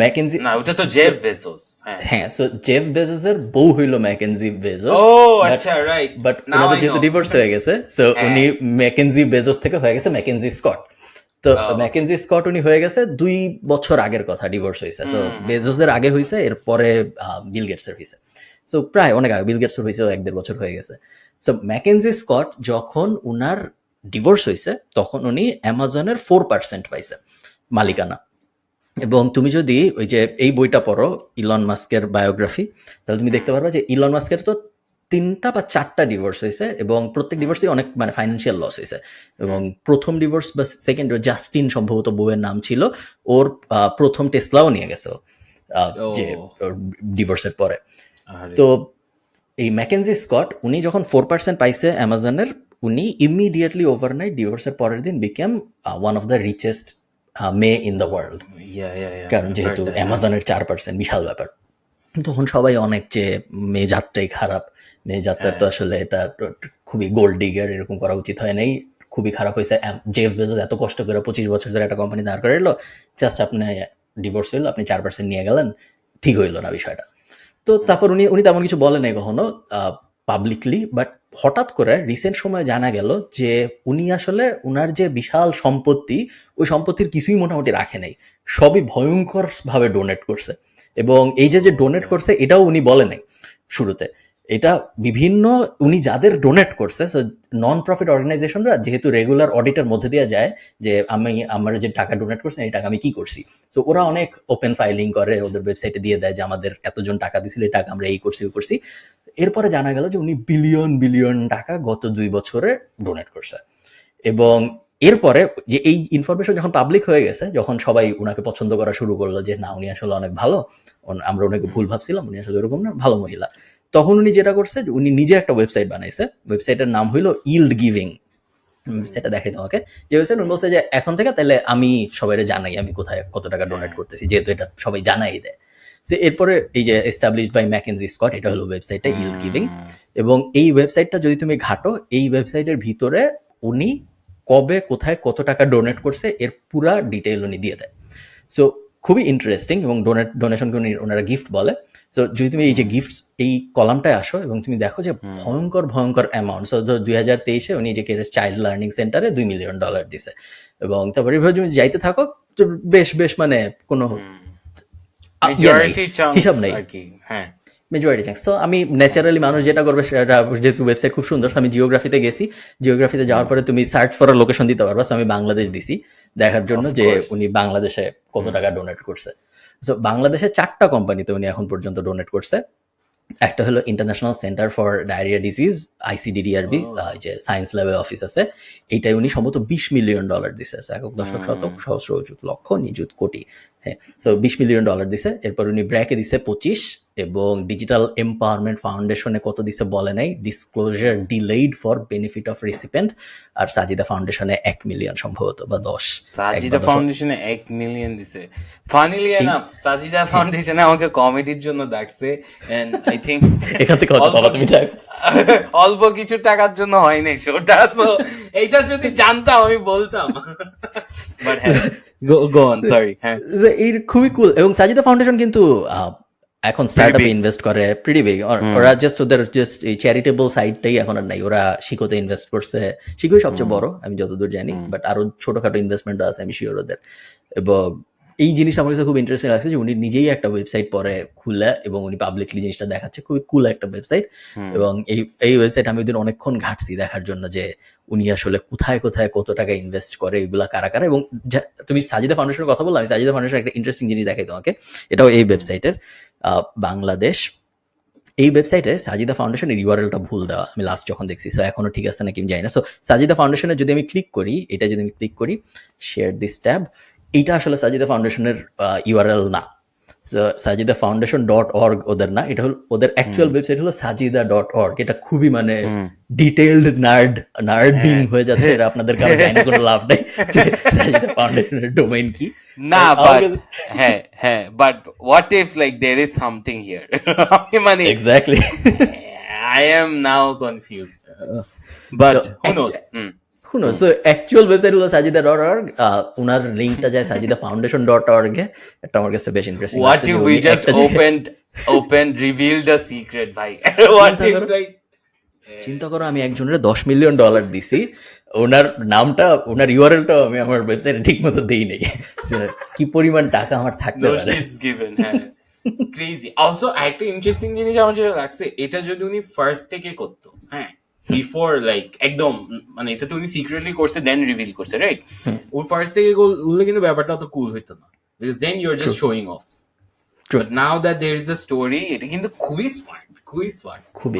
McKenzie না ওটা তো জেফ বেজোস হ্যাঁ। হ্যাঁ সো জেফ বেজোসের বউ হইল ম্যাকেনজি বেজোস ও আচ্ছা রাইট বাট নাও ওনাদের যেহেতু ডিভোর্স হয়ে গেছে সো উনি ম্যাকেনজি বেজোস থেকে হয়ে গেছে ম্যাকেনজি স্কট তো ম্যাকেনজি স্কট উনি হয়ে গেছে দুই বছর আগের কথা ডিভোর্স হয়েছে সো বেজোসের আগে হয়েছে এরপরে বিল গেটসের হয়েছে সো প্রায় অনেক আগে বিল গেটসের হয়েছে এক দেড় বছর হয়ে গেছে। সো ম্যাকেনজি স্কট যখন উনার ডিভোর্স হয়েছে তখন উনি অ্যামাজনের ফোর পার্সেন্ট পাইছে মালিকানা। এবং তুমি যদি ওই যে এই বইটা পড়ো ইলন মাস্কের বায়োগ্রাফি তাহলে তুমি দেখতে পারবে যে ইলন মাস্কের তো তিনটা বা চারটা ডিভোর্স হয়েছে এবং প্রত্যেক ডিভোর্সে অনেক মানে ফাইন্যান্সিয়াল লস হয়েছে। এবং প্রথম ডিভোর্স বা সেকেন্ড জাস্টিন সম্ভবত বউয়ের নাম ছিল ওর প্রথম টেসলাও নিয়ে গেছে যে ডিভোর্সের পরে। তো এই ম্যাকেনজি স্কট উনি যখন ফোর পার্সেন্ট পাইছে অ্যামাজনের উনি ইমিডিয়েটলি ওভারনাইট ডিভোর্সের পরের দিন became one of the richest may in the world কারণ যেহেতু অ্যামাজনের চার পার্সেন্ট বিশাল ব্যাপার। তখন সবাই অনেক যে মেয়ে যাত্রাই খারাপ মেয়ে যাত্রার তো আসলে এটা খুবই গোল্ড ডিগার এরকম করা উচিত হয় নাই। খুবই খারাপ হয়েছে। জেফ বেজোস এত কষ্ট করে পঁচিশ বছর ধরে একটা কোম্পানি দাঁড় করে এলো জাস্ট আপনি ডিভোর্স হইল আপনি চার পার্সেন্ট নিয়ে গেলেন ঠিক হইল না বিষয়টা। তো তারপর উনি উনি তেমন কিছু বলে নাই কখনো পাবলিকলি বাট হঠাৎ করে রিসেন্ট সময় জানা গেল যে উনি আসলে উনার যে বিশাল সম্পত্তি, ওই সম্পত্তির কিছুই মোটামুটি রাখে নাই। সবই ভয়ঙ্কর ভাবে ডোনেট করছে। এবং এই যে যে ডোনেট করছে, এটাও উনি বলে নাই শুরুতে। এটা বিভিন্ন, উনি যাদের ডোনেট করছে নন প্রফিট অর্গানাইজেশনরা যেহেতু রেগুলার অডিটের মধ্যে দিয়ে যায় যে আমি, আমার যে টাকা ডোনেট করছি, এই টাকা আমি কি করছি? তো ওরা অনেক ওপেন ফাইলিং করে, ওদের ওয়েবসাইটে দিয়ে দেয় যে আমাদের এতজন টাকা দিছিল, এই টাকা আমরা এই করছি ওই করছি। এরপরে জানা গেল যে উনি বিলিয়ন বিলিয়ন টাকা গত দুই বছরে ডোনেট করছে। এবং এরপরে যে এই ইনফরমেশন যখন পাবলিক হয়ে গেছে, যখন সবাই উনাকে পছন্দ করা শুরু করল যে, না, উনি আসলে অনেক ভালো। আমরা ওনাকে ভুল ভাবছিলাম, উনি আসলে এরকম না, ভালো মহিলা। তখন উনি যেটা করছে, উনি নিজে একটা ওয়েবসাইট বানাইছে। ওয়েবসাইটের নাম হইল ইল্ড গিভিং সেটা দেখাই তোমাকে। যে ওয়েবসাইট উনি বলছে যে, এখন থেকে তাহলে আমি সবাই জানাই আমি কোথায় কত টাকা ডোনেট করতেছি, যেহেতু এটা সবাই জানাই দেয়। যে এরপরে এই যে এস্টাবলিশ বাই ম্যাকেনজি স্কট এটা হলো ওয়েবসাইটটা ইল্ড গিভিং এবং এই ওয়েবসাইটটা যদি তুমি ঘাটো এই ওয়েবসাইটের ভিতরে উনি কবে কোথায় কত টাকা ডোনেট করছে এর পুরা ডিটেইল উনি দিয়ে দেয়। সো খুবই ইন্টারেস্টিং এবং ডোনেট ডোনেশনকে উনি ওনারা গিফট বলে। সো যদি তুমি এই যে গিফট এই কলামটায় আসো এবং তুমি দেখো যে ভয়ঙ্কর ভয়ঙ্কর অ্যামাউন্ট সো দুই হাজার তেইশে উনি যে কেরেস চাইল্ড লার্নিং সেন্টারে দুই মিলিয়ন ডলার দিছে। এবং তারপরে তুমি যাইতে থাকো তো বেশ বেশ মানে কোনো মেজরিটি চান্স হিসাব নেই। আর কি হ্যাঁ। মেজরিটি চান্স তো আমি ন্যাচারালি মানুষ যেটা করবে সেটা যেহেতু ওয়েবসাইট খুব সুন্দর আমি জিওগ্রাফিতে গেছি। জিওগ্রাফিতে যাওয়ার পরে তুমি সার্চ ফর লোকেশন দিতে পারবা। আমি বাংলাদেশ দিছি দেখার জন্য যে উনি বাংলাদেশে কত টাকা ডোনেট করছে। সো বাংলাদেশে চারটা কোম্পানিতে উনি এখন পর্যন্ত ডোনেট করছে। একটা হলো international centre for diarrhoea disease ICDDRB যে সায়েন্স ল্যাবের অফিস আছে। এইটাই উনি সম্ভবত বিশ মিলিয়ন ডলার দিছে। এক একক দশক শতক সহস্র লক্ষ নিযুত কোটি। হ্যাঁ তো বিশ মিলিয়ন ডলার দিছে। এরপর উনি ব্র্যাকে দিছে পঁচিশ। এবং ডিজিটাল এম্পাওয়ারমেন্ট ফাউন্ডেশনে কত দিছে বলে নাই? Disclosure delayed for benefit of recipient আর সাজিদা ফাউন্ডেশনে এক মিলিয়ন সম্ভবত বা দশ। সাজিদা। ফাউন্ডেশনে এক মিলিয়ন দিছে। ফানিলি এনাফ সাজিদা ফাউন্ডেশনে আমাকে কমেডির জন্য ডাকছে এন্ড আই থিংক এখান থেকে তুমি অল্প কিছু টাকার জন্য হয় নাই শোটা সো এইটা যদি জানতাম আমি বলতাম। বাট হ্যাঁ গো অন সরি হ্যাঁ। এই খুবই কুল এবং সাজিদা ফাউন্ডেশন কিন্তু এখন স্টার্ট আপে ইনভেস্ট করে প্রিটি বিগ ওরা জাস্ট ওদের জাস্ট এই চ্যারিটেবল সাইডটাই এখন আর নাই। ওরা শিকোতে ইনভেস্ট করছে। শিকোই সবচেয়ে বড় আমি যতদূর জানি বাট আরও ছোটখাটো ইনভেস্টমেন্ট আছে আমি শিওর ওদের। এবং এই জিনিস আমার কাছে খুব ইন্টারেস্টিং লাগছে যে উনি নিজেই একটা ওয়েবসাইট পরে খুলে এবং উনি পাবলিকলি জিনিসটা দেখাচ্ছে। খুবই কুল একটা ওয়েবসাইট এবং এই এই ওয়েবসাইট আমি ওদিন অনেকক্ষণ ঘাটছি দেখার জন্য যে উনি আসলে কোথায় কোথায় কত টাকা ইনভেস্ট করে এগুলা কারা কারা। এবং তুমি সাজিদা ফাউন্ডেশনের কথা বললাম আমি সাজিদা ফাউন্ডেশন একটা ইন্টারেস্টিং জিনিস দেখাই তোমাকে। এটাও এই ওয়েবসাইটের বাংলাদেশ। এই ওয়েবসাইটে সাজিদা ফাউন্ডেশনের ইউআরএলটা ভুল দেওয়া, আমি লাস্ট যখন দেখছি সো এখনও ঠিক আছে নাকি আমি জানি না। সো সাজিদা ফাউন্ডেশনে যদি আমি ক্লিক করি, এটা যদি আমি ক্লিক করি শেয়ার দিস ট্যাব এটা আসলে সাজিদা ফাউন্ডেশনের ইউআরএল না। সাজিদা ফাউন্ডেশন ডট অর্গ ওদের না এটা হলো ওদের অ্যাকচুয়াল ওয়েবসাইট হলো সাজিদা ডট অর্গ এটা খুবই মানে ডিটেইলড নার্ড নার্ডিং হয়ে। যাচ্ছে এটা আপনাদের কারও জানি কোনো লাভ নেই। সাজিদা ফাউন্ডেশনের ডোমেইন কি? না বাট হ্যাঁ হ্যাঁ but what if like there is something here মানে exactly I am now confused but who knows শুনো সো অ্যাকচুয়াল ওয়েবসাইট হলো সাজিদা ডট অর্গ ওনার লিঙ্কটা যায় সাজিদা ফাউন্ডেশন ডট অর্গে এটা আমার কাছে বেশ interesting What if we just opened, opened, revealed a secret, ভাই? If করো। চিন্তা করো আমি একজনের দশ মিলিয়ন ডলার দিছি ওনার নামটা ওনার ইউআরএলটাও আমি আমার ওয়েবসাইটে ঠিক মতো দিই নেই কি পরিমাণ টাকা আমার থাকতে পারে হ্যাঁ। Crazy. Also, একটা ইন্টারেস্টিং জিনিস আমার যেটা লাগছে এটা যদি উনি ফার্স্ট থেকে করতো হ্যাঁ বিফোর লাইক একদম মানে এটা তো উনি সিক্রেটলি করছে দেন রিভিল করছে রাইট ওর ফার্স্ট থেকে করলে কিন্তু ব্যাপারটা অত কুল হইতো না because then you are just showing off but now that there is a story এটা কিন্তু খুবই স্মার্ট খুবই স্মার্ট খুবই।